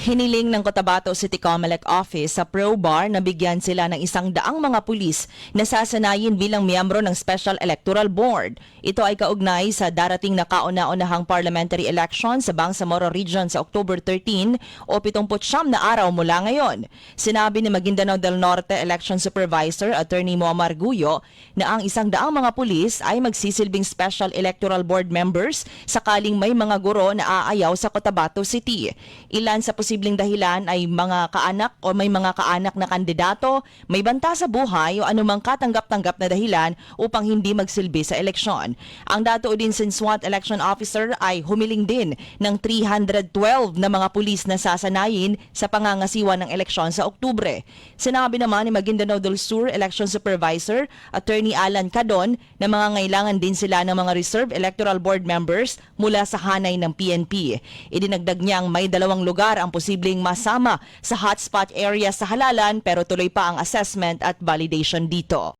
Hiniling ng Cotabato City Comelec Office sa Pro Bar na bigyan sila ng isang daang mga pulis na sasanayin bilang miyembro ng Special Electoral Board. Ito ay kaugnay sa darating na kauna-unahang parliamentary election sa Bangsamoro Region sa October 13 o 79 na araw mula ngayon. Sinabi ni Maguindanao del Norte Election Supervisor Attorney Muammar Guyo na ang isang daang mga pulis ay magsisilbing Special Electoral Board members sakaling may mga guro na aayaw sa Cotabato City. Ilan sa posibleng dahilan ay mga kaanak o may mga kaanak na kandidato, may banta sa buhay o anumang katanggap-tanggap na dahilan upang hindi magsilbi sa eleksyon. Ang dato din sin SWAT election officer ay humiling din ng 312 na mga pulis na sasanayin sa pangangasiwa ng eleksyon sa Oktubre. Sinabi naman ni Maguindanao del Sur election supervisor Attorney Alan Cadon na mga ngailangan din sila ng mga reserve electoral board members mula sa hanay ng PNP. Idinagdag niyang may dalawang lugar ang posibleng masama sa hotspot area sa halalan pero tuloy pa ang assessment at validation dito.